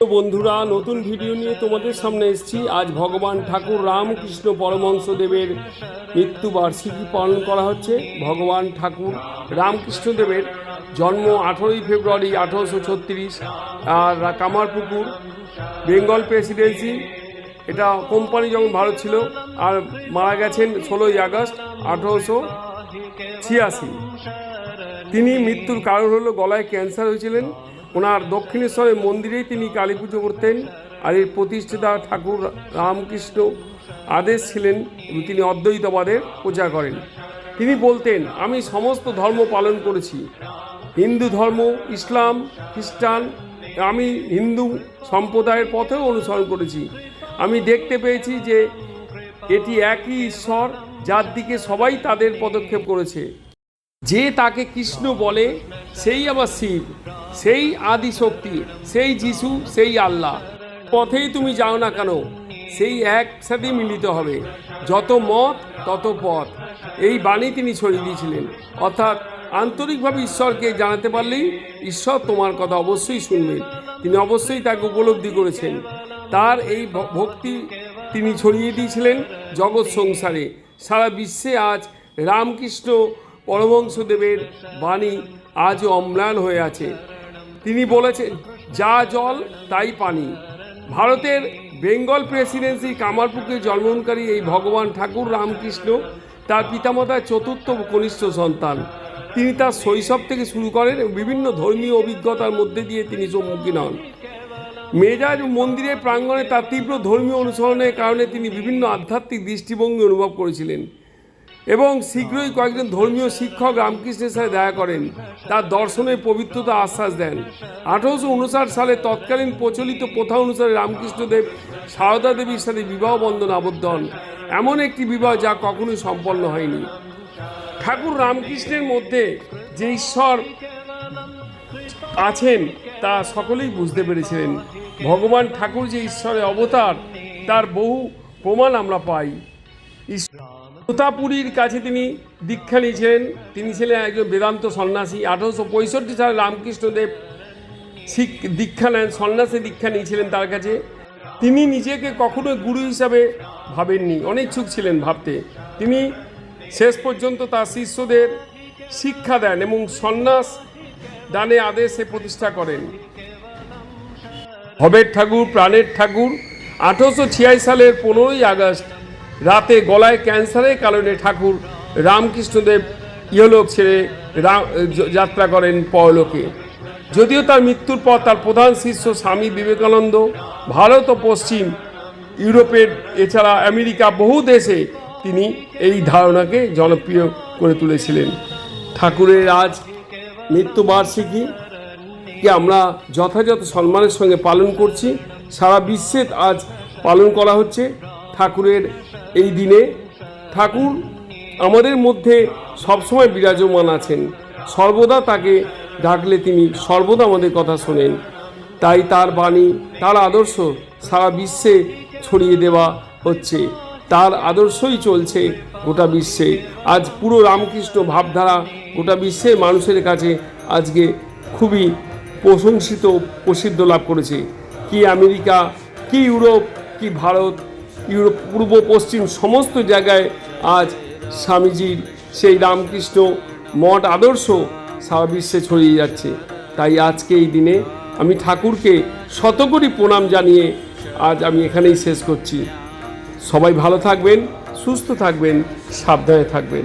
বন্ধুরা, নতুন ভিডিও নিয়ে তোমাদের সামনে এসেছি। আজ ভগবান ঠাকুর রামকৃষ্ণ পরমহংসদেবের মৃত্যুবার্ষিকী পালন করা হচ্ছে। ভগবান ঠাকুর রামকৃষ্ণদেবের জন্ম আঠেরোই ফেব্রুয়ারি আঠেরোশো ছত্রিশ আর কামারপুকুর, বেঙ্গল প্রেসিডেন্সি। এটা কোম্পানি যখন ভারত ছিল আর মারা গেছেন ষোলোই আগস্ট আঠেরোশো ছিয়াশি। তিনি মৃত্যুর কারণ হলো গলায় ক্যান্সার হয়েছিলেন। ওনার দক্ষিণেশ্বরের মন্দিরেই তিনি কালী পুজো করতেন আর এর প্রতিষ্ঠাতা ঠাকুর রামকৃষ্ণ আদেশ ছিলেন তিনি অদ্বৈতবাদের পূজা করেন। তিনি বলতেন, আমি সমস্ত ধর্ম পালন করেছি। হিন্দু ধর্ম, ইসলাম, খ্রিস্টান, আমি হিন্দু সম্প্রদায়ের পথেও অনুসরণ করেছি। আমি দেখতে পেয়েছি যে এটি একই ঈশ্বর যার দিকে সবাই তাদের পদক্ষেপ করেছে। যে তাকে কৃষ্ণ বলে, সেই আবার শিব, সেই আদি শক্তি সেই যিশু, সেই আল্লাহ। পথেই তুমি যাও না কেন? সেই একসাথে মিলিত হবে। যত মত, তত পথ। এই বাণী তিনি ছড়িয়ে দিয়েছিলেন। অর্থাৎ আন্তরিকভাবে ঈশ্বরকে জানাতে পারলেই ঈশ্বর তোমার কথা অবশ্যই শুনবেন। তিনি অবশ্যই তাকে উপলব্ধি করেছেন। তার এই ভক্তি তিনি ছড়িয়ে দিয়েছিলেন জগৎ সংসারে। সারা বিশ্বে আজ রামকৃষ্ণ পরমহংসদেবের বাণী আজও অম্লান হয়ে আছে। তিনি বলেছেন, যা জল, তাই পানি। ভারতের বেঙ্গল প্রেসিডেন্সি কামারপুকে জন্মগ্রহণকারী এই ভগবান ঠাকুর রামকৃষ্ণ, তার পিতামাতার চতুর্থ কনিষ্ঠ সন্তান। তিনি তার শৈশব থেকে শুরু করেন বিভিন্ন ধর্মীয় অভিজ্ঞতার মধ্যে দিয়ে তিনি সম্মুখীন হন। মেজাজ মন্দিরের প্রাঙ্গণে তার তীব্র ধর্মীয় অনুসরণের কারণে তিনি বিভিন্ন আধ্যাত্মিক দৃষ্টিভঙ্গি অনুভব করেছিলেন। এবং শীঘ্রই কয়েকজন ধর্মীয় শিক্ষক রামকৃষ্ণের সাথে দেখা করেন। তার দর্শনের পবিত্রতা আশ্বাস দেন। আঠারোশো উনষাট সালে তৎকালীন প্রচলিত প্রথা অনুসারে রামকৃষ্ণদেব সারদা দেবীর সাথে বিবাহ বন্ধন আবদ্ধ হন। এমন একটি বিবাহ যা কখনোই সম্পন্ন হয়নি। ঠাকুর রামকৃষ্ণের মধ্যে যে ঈশ্বর আছেন, তা সকলেই বুঝতে পেরেছিলেন। ভগবান ঠাকুর যে ঈশ্বরের অবতার, তার বহু প্রমাণ আমরা পাই। তোতাপুরীর কাছে তিনি দীক্ষা নিয়েছিলেন। তিনি ছিলেন একজন বেদান্ত সন্ন্যাসী। আঠারোশো পঁয়ষট্টি সালে রামকৃষ্ণদেব শিখ দীক্ষা নেন, সন্ন্যাসী দীক্ষা নিয়েছিলেন তার কাছে। তিনি নিজেকে কখনো গুরু হিসাবে ভাবেননি, অনিচ্ছুক ছিলেন ভাবতে। তিনি শেষ পর্যন্ত তার শিষ্যদের শিক্ষা দেন এবং সন্ন্যাস দানে আদেশে প্রতিষ্ঠা করেন। হবের ঠাকুর, প্রাণের ঠাকুর। আঠারোশো ছিয়াশি সালের পনেরোই আগস্ট রাতে গলায় ক্যান্সারের কারণে ঠাকুর রামকৃষ্ণদেব ইহলোক ছেড়ে যাত্রা করেন পরলোকে। যদিও তার মৃত্যুর পর তার প্রধান শিষ্য স্বামী বিবেকানন্দ, ভারত ও পশ্চিম ইউরোপের, এছাড়া আমেরিকা বহু দেশে তিনি এই ধারণাকে জনপ্রিয় করে তুলেছিলেন। ঠাকুরের আজ মৃত্যুবার্ষিকী, কে আমরা যথাযথ সম্মানের সঙ্গে পালন করছি। সারা বিশ্বে আজ পালন করা হচ্ছে। ঠাকুরের এই দিনে ঠাকুর আমাদের মধ্যে সবসময় বিরাজমান আছেন। সর্বদা তাকে ডাকলে তিনি সর্বদা আমাদের কথা শোনেন। তাই তার বাণী, তার আদর্শ সারা বিশ্বে ছড়িয়ে দেওয়া হচ্ছে। তার আদর্শই চলছে গোটা বিশ্বে। আজ পুরো রামকৃষ্ণ ভাবধারা গোটা বিশ্বে মানুষের কাছে আজকে খুবই প্রশংসিত, প্রসিদ্ধ লাভ করেছে। কি আমেরিকা, কি ইউরোপ, কি ভারত ইউরোপ, পূর্ব, পশ্চিম সমস্ত জায়গায় আজ স্বামীজির সেই রামকৃষ্ণ মঠ আদর্শ সারা বিশ্বে ছড়িয়ে যাচ্ছে। তাই আজকে এই দিনে আমি ঠাকুরকে শতকরি প্রণাম জানিয়ে আজ আমি এখানেই শেষ করছি। সবাই ভালো থাকবেন, সুস্থ থাকবেন, সাবধানে থাকবেন।